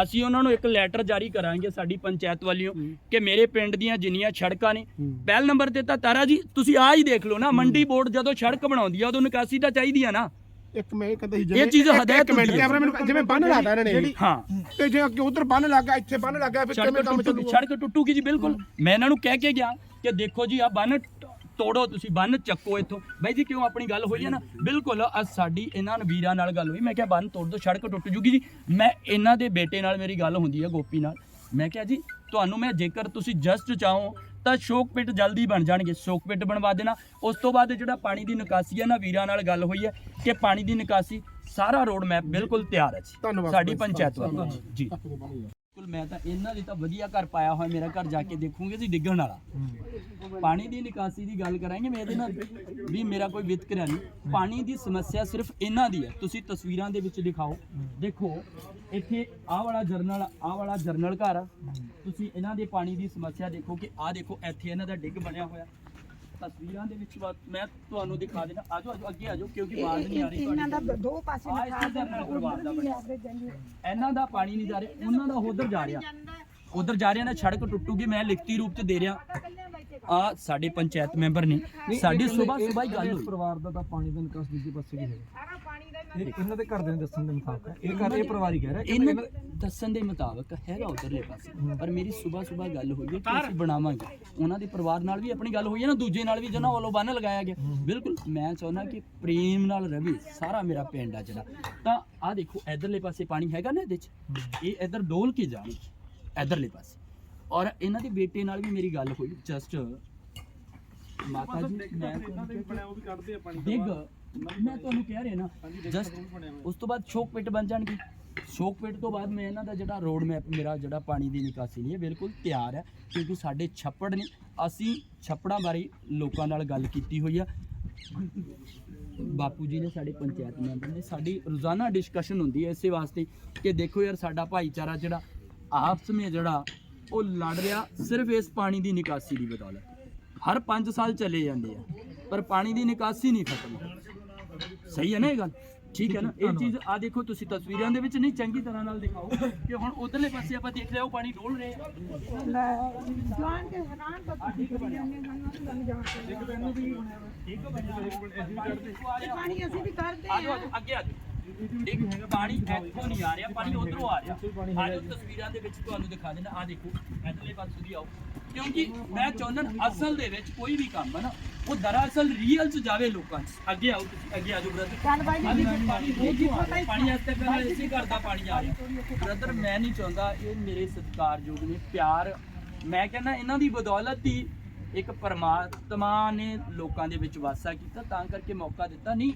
ਅਸੀਂ ਉਹਨਾਂ ਨੂੰ ਇੱਕ ਲੈਟਰ ਜਾਰੀ ਕਰਾਂਗੇ ਸਾਡੀ ਪੰਚਾਇਤ ਵੱਲੋਂ ਕਿ ਮੇਰੇ ਪਿੰਡ ਦੀਆਂ ਜਿੰਨੀਆਂ ਸੜਕਾਂ ਨੇ। ਪਹਿਲ ਨੰਬਰ ਤੇ ਤਾਂ ਤਾਰਾ ਜੀ ਤੁਸੀਂ ਆ ਹੀ ਦੇਖ ਲਓ ਨਾ ਮੰਡੀ ਬੋਰਡ ਜਦੋਂ ਸੜਕ ਬਣਾਉਂਦੀ ਆ ਉਦੋਂ ਨਿਕਾਸੀ ਤਾਂ ਚਾਹੀਦੀ ਆ ਨਾ। ਇੱਕ ਮੈਂ ਕਹਿੰਦਾ ਸੀ ਇਹ ਚੀਜ਼ ਹਦਾਇਤ ਇੱਕ ਮਿੰਟ ਹੁੰਦੀ ਹੈ। ਕੈਮਰਾਮੈਨ ਜਿਵੇਂ ਬੰਨ ਲਾਤਾ ਇਹਨਾਂ ਨੇ। ਹਾਂ। ਤੇ ਜੇ ਅੱਗੇ ਉਧਰ ਬੰਨ ਲੱਗਾ ਇੱਥੇ ਬੰਨ ਲੱਗਾ ਫਿਰ ਕਿਵੇਂ ਕੰਮ ਚੱਲੂਗਾ? ਸੜਕ ਟੁੱਟੂਗੀ ਜੀ ਬਿਲਕੁਲ। ਮੈਂ ਇਹਨਾਂ ਨੂੰ ਕਹਿ ਕੇ ਗਿਆ ਕਿ ਦੇਖੋ ਜੀ ਆ ਬੰਨ ਤੋੜੋ ਤੁਸੀਂ ਬੰਨ ਚੱਕੋ ਇੱਥੋਂ। ਬਾਈ ਜੀ ਕਿਉਂ ਆਪਣੀ ਗੱਲ ਹੋਈ ਹੈ ਨਾ? ਬਿਲਕੁਲ ਅੱਜ ਸਾਡੀ ਇਹਨਾਂ ਨੂੰ ਵੀਰਾਂ ਨਾਲ ਗੱਲ ਹੋਈ। ਮੈਂ ਕਿਹਾ ਬੰਨ ਤੋੜ ਦੋ ਸੜਕ ਟੁੱਟ ਜੂਗੀ ਜੀ। ਮੈਂ ਇਹਨਾਂ ਦੇ ਬੇਟੇ ਨਾਲ ਮੇਰੀ ਗੱਲ ਹੁੰਦੀ ਹੈ ਗੋਪੀ ਨਾਲ। ਮੈਂ ਕਿਹਾ ਜੀ ਤੁਹਾਨੂੰ ਮੈਂ ਜੇਕਰ ਤੁਸੀਂ ਜਸਟ ਚਾਹੋ ਤਾਂ ਸ਼ੋਕ ਪਿੱਟ ਜਲਦੀ ਬਣ ਜਾਣਗੇ। ਸ਼ੋਕ ਪਿੱਟ ਬਣਵਾ ਦੇਣਾ। ਉਸ ਤੋਂ ਬਾਅਦ ਜਿਹੜਾ ਪਾਣੀ ਦੀ ਨਿਕਾਸੀ ਹੈ ਨਾ ਵੀਰਾਂ ਨਾਲ ਗੱਲ ਹੋਈ ਹੈ ਕਿ ਪਾਣੀ ਦੀ ਨਿਕਾਸੀ ਸਾਰਾ ਰੋਡ ਮੈਪ ਬਿਲਕੁਲ ਤਿਆਰ ਹੈ ਜੀ। ਸਾਡੀ ਪੰਚਾਇਤ ਵੱਲੋਂ। ਜੀ। ਬਿਲਕੁਲ ਮੈਂ ਤਾਂ ਇਹਨਾਂ ਦੀ ਤਾਂ ਵਧੀਆ ਘਰ ਪਾਇਆ ਹੋਇਆ ਮੇਰਾ ਘਰ ਜਾ ਕੇ ਦੇਖੂਗੇ ਜੀ ਡਿੱਗਣ ਵਾਲਾ। ਪਾਣੀ ਦੀ ਨਿਕਾਸੀ ਦੀ ਗੱਲ ਕਰਾਂਗੇ ਮੈਂ ਇਹਦੇ ਨਾਲ ਵੀ ਮੇਰਾ ਕੋਈ ਵਿਤਕਰਾ ਨਹੀਂ। ਪਾਣੀ ਦੀ ਸਮੱਸਿਆ ਸਿਰਫ ਇਹਨਾਂ ਦੀ ਹੈ। ਤੁਸੀਂ ਤਸਵੀਰਾਂ ਦੇ ਵਿੱਚ ਦਿਖਾਓ। ਦੇਖੋ ਇੱਥੇ ਆਹ ਵਾਲਾ ਜਰਨਲ ਆਹ ਵਾਲਾ ਜਰਨਲ ਘਰ ਆ। ਤੁਸੀਂ ਇਹਨਾਂ ਦੇ ਪਾਣੀ ਦੀ ਸਮੱਸਿਆ ਦੇਖੋ ਕਿ ਆਹ ਦੇਖੋ ਇੱਥੇ ਇਹਨਾਂ ਦਾ ਡਿੱਗ ਬਣਿਆ ਹੋਇਆ। ਤਸਵੀਰਾਂ ਦੇ ਵਿੱਚ ਮੈਂ ਤੁਹਾਨੂੰ ਦਿਖਾ ਦੇਣਾ ਆਜੋ ਆਜੋ ਅੱਗੇ ਆਜੋ ਕਿਉਂਕਿ ਆਵਾਜ਼ ਨਹੀਂ ਆ ਰਹੀ ਇਹਨਾਂ ਤੁਹਾਡੀ ਦਾ ਦੋ ਪਾਸੇ ਆਹ ਨਿਕਾਲ ਇੱਥੇ ਜਰਨਲ ਪਰਿਵਾਰ ਦਾ ਬਣਿਆ ਦੇ ਜਾਂਦੇ ਇਹਨਾਂ ਦਾ ਪਾਣੀ ਨਹੀਂ ਜਾ ਰਿਹਾ ਉਹਨਾਂ ਦਾ ਉਧਰ ਜਾ ਰਿਹਾ। ਉਧਰ ਜਾ ਰਿਹਾ ਨਾ ਸੜਕ ਟੁੱਟੂਗੀ ਮੈਂ ਲਿਖਤੀ ਰੂਪ ਚ ਦੇ ਰਿਹਾ। ਆ ਸਾਡੇ ਪੰਚਾਇਤ ਮੈਂਬਰ ਨੇ। ਸਾਡੀ ਸਵੇਰ ਸਵੇਰ ਹੀ ਗੱਲ ਇਸ ਹੋਈ। ਪਰਿਵਾਰ ਦਾ ਤਾਂ ਪਾਣੀ ਦਾ ਨਿਕਾਸ ਦੂਜੇ ਪਾਸੇ ਵੀ ਹੈਗਾ ਇਹ ਇਹਨਾਂ ਦੇ ਘਰ ਦੇ ਦੱਸਣ ਦੇ ਮੁਤਾਬਕ ਹੈ। ਇਹ ਘਰ ਇਹ ਪਰਿਵਾਰ ਹੀ ਕਹਿ ਰਿਹਾ ਕਿ ਇਹਨਾਂ ਦੱਸਣ ਦੇ ਮੁਤਾਬਕ ਹੈਗਾ ਉਧਰਲੇ ਪਾਸੇ। ਪਰ ਮੇਰੀ ਸਵੇਰ ਸਵੇਰ ਗੱਲ ਹੋਈ ਹੈ ਕਿ ਅਸੀਂ ਬਣਾਵਾਂਗੇ। ਉਹਨਾਂ ਦੇ ਪਰਿਵਾਰ ਨਾਲ ਵੀ ਆਪਣੀ ਗੱਲ ਹੋਈ ਹੈ ਨਾ ਦੂਜੇ ਨਾਲ ਵੀ ਜਿਹਨਾਂ ਵੱਲੋਂ ਬੰਨ ਲਗਾਇਆ ਗਿਆ। ਬਿਲਕੁਲ ਮੈਂ ਚਾਹੁੰਦਾ ਕਿ ਪ੍ਰੇਮ ਨਾਲ ਰਵੇ ਸਾਰਾ ਮੇਰਾ ਪਿੰਡ ਆ ਜਿਹੜਾ। ਤਾਂ ਆ ਦੇਖੋ ਇਧਰਲੇ ਪਾਸੇ ਪਾਣੀ ਹੈਗਾ ਨਾ ਇਹਦੇ ਚ। ਇਹ ਇਧਰ ਡੋਲ ਕੇ ਜਾਣਗੇ ਇਧਰਲੇ ਪਾਸੇ। ਔਰ ਇਹਨਾਂ ਦੇ ਬੇਟੇ ਨਾਲ ਵੀ ਮੇਰੀ ਗੱਲ ਹੋਈ ਜਸਟ ਮਾਤਾ ਜੀ ਮੈਂ ਡਿੱਗ ਮੈਂ ਤੁਹਾਨੂੰ ਕਹਿ ਰਿਹਾ ਨਾ ਜਸਟ ਉਸ ਤੋਂ ਬਾਅਦ ਸ਼ੋਕ ਪਿੱਟ ਬਣ ਜਾਣਗੇ। ਸ਼ੋਕ ਪਿੱਟ ਤੋਂ ਬਾਅਦ ਮੈਂ ਇਹਨਾਂ ਦਾ ਜਿਹੜਾ ਰੋਡ ਮੈਪ ਮੇਰਾ ਜਿਹੜਾ ਪਾਣੀ ਦੀ ਨਿਕਾਸੀ ਲਈ ਹੈ ਬਿਲਕੁਲ ਤਿਆਰ ਹੈ ਕਿਉਂਕਿ ਸਾਡੇ ਛੱਪੜ ਨੇ ਅਸੀਂ ਛੱਪੜਾਂ ਬਾਰੇ ਲੋਕਾਂ ਨਾਲ ਗੱਲ ਕੀਤੀ ਹੋਈ ਆ। ਬਾਪੂ ਜੀ ਨੇ ਸਾਡੇ ਪੰਚਾਇਤ ਮੈਂਬਰ ਨੇ ਸਾਡੀ ਰੋਜ਼ਾਨਾ ਡਿਸਕਸ਼ਨ ਹੁੰਦੀ ਹੈ ਇਸੇ ਵਾਸਤੇ ਕਿ ਦੇਖੋ ਯਾਰ ਸਾਡਾ ਭਾਈਚਾਰਾ ਜਿਹੜਾ ਆਪਸ ਵਿੱਚ ਜਿਹੜਾ ਉਹ ਲੜ ਰਿਹਾ ਸਿਰਫ ਇਸ ਪਾਣੀ ਦੀ ਨਿਕਾਸੀ ਦੀ ਬਦੌਲਤ। ਹਰ 5 ਸਾਲ ਚਲੇ ਜਾਂਦੇ ਆ ਪਰ ਪਾਣੀ ਦੀ ਨਿਕਾਸੀ ਨਹੀਂ ਖਤਮ ਹੁੰਦੀ। ਸਹੀ ਹੈ ਨਾ ਇਹ ਗੱਲ? ਠੀਕ ਹੈ ਨਾ? ਇਹ ਚੀਜ਼ ਆ ਦੇਖੋ ਤੁਸੀਂ ਤਸਵੀਰਾਂ ਦੇ ਵਿੱਚ ਨਹੀਂ ਚੰਗੀ ਤਰ੍ਹਾਂ ਨਾਲ ਦਿਖਾਓ ਕਿ ਹੁਣ ਉਧਰਲੇ ਪਾਸੇ ਆਪਾਂ ਦੇਖ ਲਿਆ ਉਹ ਪਾਣੀ ਡੋਲ ਰਿਹਾ ਹੈ ਜਾਣ ਕੇ ਹੈਰਾਨ ਤਾਂ ਤੁਸੀਂ ਕਰੀ ਜਾਂਦੇ ਸਾਨੂੰ ਸਾਨੂੰ ਜਾਣ ਕੇ ਪਾਣੀ ਅਸੀਂ ਵੀ ਕਰਦੇ ਆਜੋ ਅੱਗੇ ਆਜੋ ਇੱਕ ਪਾਣੀ ਇੱਥੋਂ ਨਹੀਂ ਆ ਰਿਹਾ ਪਾਣੀ ਉਧਰੋਂ ਆ ਰਿਹਾ। ਆਜੋ ਤਸਵੀਰਾਂ ਦੇ ਵਿੱਚ ਤੁਹਾਨੂੰ ਦਿਖਾ ਦੇਣਾ ਆ ਦੇਖੋ ਇੱਧਰਲੇ ਪਾਸੇ ਦੀ ਆਓ। ਕਿਉਂਕਿ ਮੈਂ ਚਾਹੁੰਦਾ ਅਸਲ ਦੇ ਵਿੱਚ ਕੋਈ ਵੀ ਕੰਮ ਹੈ ਨਾ ਉਹ ਦਰਅਸਲ ਰੀਅਲ ਚ ਜਾਵੇ ਲੋਕਾਂ ਚ। ਅੱਗੇ ਆਓ ਤੁਸੀਂ ਅੱਗੇ ਆਜੋ ਬ੍ਰਦਰ ਚੱਲ ਬਾਈ ਆ ਦੇਖੋ ਪਾਣੀ ਬਹੁਤ ਆ ਰਿਹਾ ਪਾਣੀ ਇੱਥੇ ਪਹਿਲਾਂ ਇਸੇ ਘਰ ਦਾ ਪਾਣੀ ਆ ਰਿਹਾ। ਬ੍ਰਦਰ ਮੈਂ ਨਹੀਂ ਚਾਹੁੰਦਾ ਇਹ ਮੇਰੇ ਸਤਿਕਾਰਯੋਗ ਨੇ ਪਿਆਰ। ਮੈਂ ਕਹਿੰਦਾ ਇਹਨਾਂ ਦੀ ਬਦੌਲਤ ਹੀ ਇੱਕ ਪਰਮਾਤਮਾ ਨੇ ਲੋਕਾਂ ਦੇ ਵਿੱਚ ਵਾਸਾ ਕੀਤਾ ਤਾਂ ਕਰਕੇ ਮੌਕਾ ਦਿੱਤਾ। ਨਹੀਂ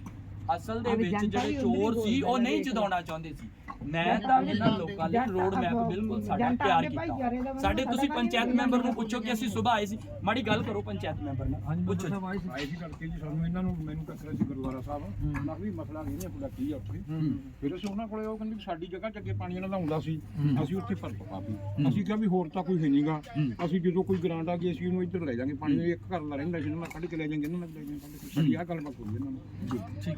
ਅਸਲ ਦੇ ਵਿੱਚ ਜਿਹੜੇ ਚੋਰ ਸੀ ਉਹ ਨਹੀਂ ਜਦਾਉਣਾ ਚਾਹੁੰਦੇ ਸੀ। ਮੈਂ ਤਾਂ ਇਹਨਾਂ ਲੋਕਾਂ ਲਈ ਰੋਡ ਮੈਪ ਬਿਲਕੁਲ ਸਾਡਾ ਤਿਆਰ ਕੀਤਾ। ਸਾਡੇ ਤੁਸੀਂ ਪੰਚਾਇਤ ਮੈਂਬਰ ਨੂੰ ਪੁੱਛੋ ਕਿ ਅਸੀਂ ਸਵੇਰ ਆਏ ਸੀ। ਮਾੜੀ ਗੱਲ ਕਰੋ ਪੰਚਾਇਤ ਮੈਂਬਰ ਨਾਲ। ਪੁੱਛੋ। ਆਏ ਸੀ ਕਰਕੇ ਜੀ ਸਾਨੂੰ ਇਹਨਾਂ ਨੂੰ ਮੈਨੂੰ ਟੱਕਰਿਆ ਸੀ ਗੁਰਦੁਆਰਾ ਸਾਹਿਬ। ਮੈਂ ਵੀ ਮਸਲਾ ਨਹੀਂ ਹੈ ਤੁਹਾਡਾ ਕੀ ਆ ਉੱਥੇ। ਫਿਰ ਅਸੀਂ ਉਹਨਾਂ ਕੋਲੇ ਉਹ ਕਹਿੰਦੇ ਸਾਡੀ ਜਗ੍ਹਾ 'ਚ ਅੱਗੇ ਪਾਣੀ ਇਹਨਾਂ ਦਾ ਆਉਂਦਾ ਸੀ। ਅਸੀਂ ਉੱਥੇ ਭਰ ਕਾਫੀ ਅਸੀਂ ਕਿਹਾ ਵੀ ਹੋਰ ਤਾਂ ਕੋਈ ਹੈ ਨਹੀਂਗਾ। ਅਸੀਂ ਜਦੋਂ ਕੋਈ ਗ੍ਰਾਂਟ ਆ ਗਈ ਅਸੀਂ ਉਹਨੂੰ ਇੱਧਰ ਲੈ ਜਾਾਂਗੇ। ਪਾਣੀ ਇੱਕ ਘਰ ਦਾ ਰਹਿੰਦਾ ਸੀ ਇਹਨਾਂ ਕੱਢ ਕੇ ਲੈ ਜਾਾਂਗੇ ਇਹਨਾਂ ਨਾਲ ਲੈ ਜਾਾਂਗੇ ਸਾਡੀ ਆਹ ਗੱਲ ਬਾਤ ਹੋਈ ਇਹਨਾਂ ਨੂੰ ਜੀ ਠੀਕ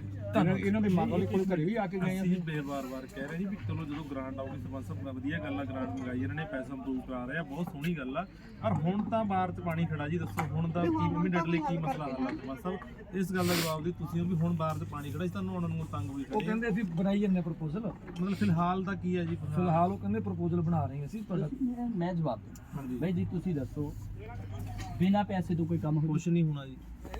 ਇਹਨਾਂ ਦੇ ਮਾਤਾ ਦੇ ਕੋਲ ਘਰੇ ਵੀ ਆ ਕੇ ਗਏ ਅਸੀਂ ਅਸੀਂ ਬੇ ਵਾਰ-ਵਾਰ ਕਹਿ ਰਹੇ ਜੀ ਵੀ ਚਲੋ ਜਦੋਂ ਗ੍ਰਾਂਟ ਆਊਗੀ ਸਰਪੰਚ ਸਾਹਿਬ ਨਾਲ ਵਧੀਆ ਗੱਲ ਆ ਗ੍ਰਾਂਟ ਮੰਗਾਈ ਇਹਨਾਂ ਨੇ ਪੈਸਾ ਮਦੂਰ ਕਰਾ ਰਹੇ ਆ ਬਹੁਤ ਸੋਹਣੀ ਗੱਲ ਆ। ਪਰ ਹੁਣ ਤਾਂ ਬਾਹਰ ਚ ਪਾਣੀ ਖੜਾ ਜੀ ਦੱਸੋ ਹੁਣ ਦਾ ਕੀ ਇਮੀਡੀਏਟਲੀ ਕੀ ਮਸਲਾ ਹੱਲ ਆ ਸਰਪੰਚ ਸਾਹਿਬ? ਇਸ ਗੱਲ ਦਾ ਜਵਾਬ ਦਿਓ ਤੁਸੀਂ ਵੀ ਹੁਣ ਬਾਹਰ ਚ ਪਾਣੀ ਖੜਾ ਜੀ ਤੁਹਾਨੂੰ ਉਹਨਾਂ ਨੂੰ ਤੰਗ ਹੋਈ ਉਹ ਖੜੇ ਆ। ਕਹਿੰਦੇ ਅਸੀਂ ਬਣਾਈ ਜੰਨੇ ਪ੍ਰਪੋਜ਼ਲ ਮਤਲਬ ਫਿਲਹਾਲ ਤਾਂ ਕੀ ਹੈ ਜੀ ਫਿਲਹਾਲ? ਉਹ ਕਹਿੰਦੇ ਪ੍ਰਪੋਜ਼ਲ ਬਣਾ ਰਹੇ ਹਾਂ ਅਸੀਂ ਤੁਹਾਡਾ ਮੈਂ ਜਵਾਬ ਦਿੰਦਾ। ਹਾਂਜੀ। ਬਈ ਜੀ ਤੁਸੀਂ ਦੱਸੋ। ਬਿਨਾਂ ਪੈਸੇ ਤੋਂ ਕੋਈ ਕੰਮ ਹੋ ਕੁਛ ਨਹੀਂ ਹੋਣਾ ਜੀ।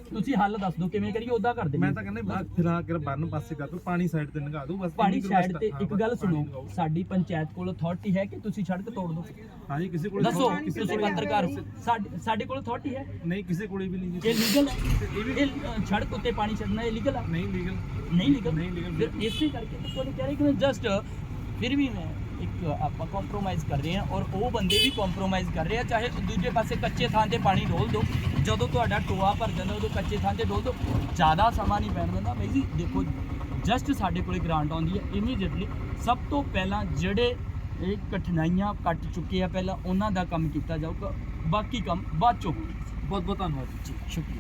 ਤੁਸੀਂ ਹੱਲ ਦੱਸ ਦਿਓ ਕਿਵੇਂ ਕਰੀਏ ਉਦਾਂ ਕਰ ਦਿੰਦੇ ਮੈਂ ਤਾਂ ਕਹਿੰਦਾ ਬਸ ਫਿਲਹਾਲ ਕਿ ਬੰਨ ਪਾਸੇ ਕਰ ਦੋ ਪਾਣੀ ਸਾਈਡ ਤੇ ਲੰਘਾ ਦਿਓ ਬਸ ਪਾਣੀ ਸਾਈਡ ਤੇ ਇੱਕ ਗੱਲ ਸੁਣੋ। ਸਾਡੀ ਪੰਚਾਇਤ ਕੋਲ ਅਥਾਰਟੀ ਹੈ ਕਿ ਤੁਸੀਂ ਸੜਕ ਤੋੜ ਦਿਓ? ਹਾਂਜੀ ਕਿਸੇ ਕੋਲ ਦੱਸੋ ਤੁਸੀਂ ਪੱਤਰਕਾਰ ਸਾਡੇ ਕੋਲ ਅਥਾਰਟੀ ਹੈ? ਨਹੀਂ ਕਿਸੇ ਕੋਲੇ ਵੀ ਨਹੀਂ। ਜੀ ਇਹ ਲੀਗਲ ਹੈ? ਇਹ ਸੜਕ ਉੱਤੇ ਪਾਣੀ ਛੱਡਣਾ ਇਹ ਲੀਗਲ ਹੈ ਨਹੀਂ ਲੀਗਲ ਨਹੀਂ ਲੀਗਲ ਨਹੀਂ legal, ਫਿਰ ਇਸੇ ਕਰਕੇ ਤਾਂ ਤੁਹਾਨੂੰ ਕਹਿ ਰਹੀ ਕਿ ਜਸਟ ਫਿਰ ਵੀ ਮੈਂ ਇੱਕ ਆਪਾਂ ਕੰਪਰੋਮਾਈਜ਼ ਕਰ ਰਹੇ ਹਾਂ ਔਰ ਉਹ ਬੰਦੇ ਵੀ ਕੰਪਰੋਮਾਈਜ਼ ਕਰ ਰਹੇ ਆ ਚਾਹੇ ਦੂਜੇ ਪਾਸੇ ਕੱਚੇ ਥਾਂ ਤੇ ਪਾਣੀ ਡੋਲ ਦਿਓ ਜਦੋਂ ਤੁਹਾਡਾ ਟੋਆ ਭਰ ਜਾਂਦਾ ਉਦੋਂ ਕੱਚੇ ਥਾਂ ਤੇ ਡੋਲ ਦਿਓ ਜ਼ਿਆਦਾ ਸਮਾਂ ਨਹੀਂ ਪੈਣ ਦਿੰਦਾ। ਬਾਈ ਜੀ ਦੇਖੋ ਜਸਟ ਸਾਡੇ ਕੋਲੇ ਗ੍ਰਾਂਟ ਆਉਂਦੀ ਹੈ ਇਮੀਡੀਏਟਲੀ ਸਭ ਤੋਂ ਪਹਿਲਾਂ ਜਿਹੜੇ ਇਹ ਕਠਿਨਾਈਆਂ ਕੱਟ ਚੁੱਕੇ ਆ ਪਹਿਲਾਂ ਉਹਨਾਂ ਦਾ ਕੰਮ ਕੀਤਾ ਜਾਊਗਾ ਬਾਕੀ ਕੰਮ ਬਾਅਦ ਚੋਂ ਹੋਊਗਾ। ਬਹੁਤ ਬਹੁਤ ਧੰਨਵਾਦ ਜੀ। ਸ਼ੁਕਰੀਆ।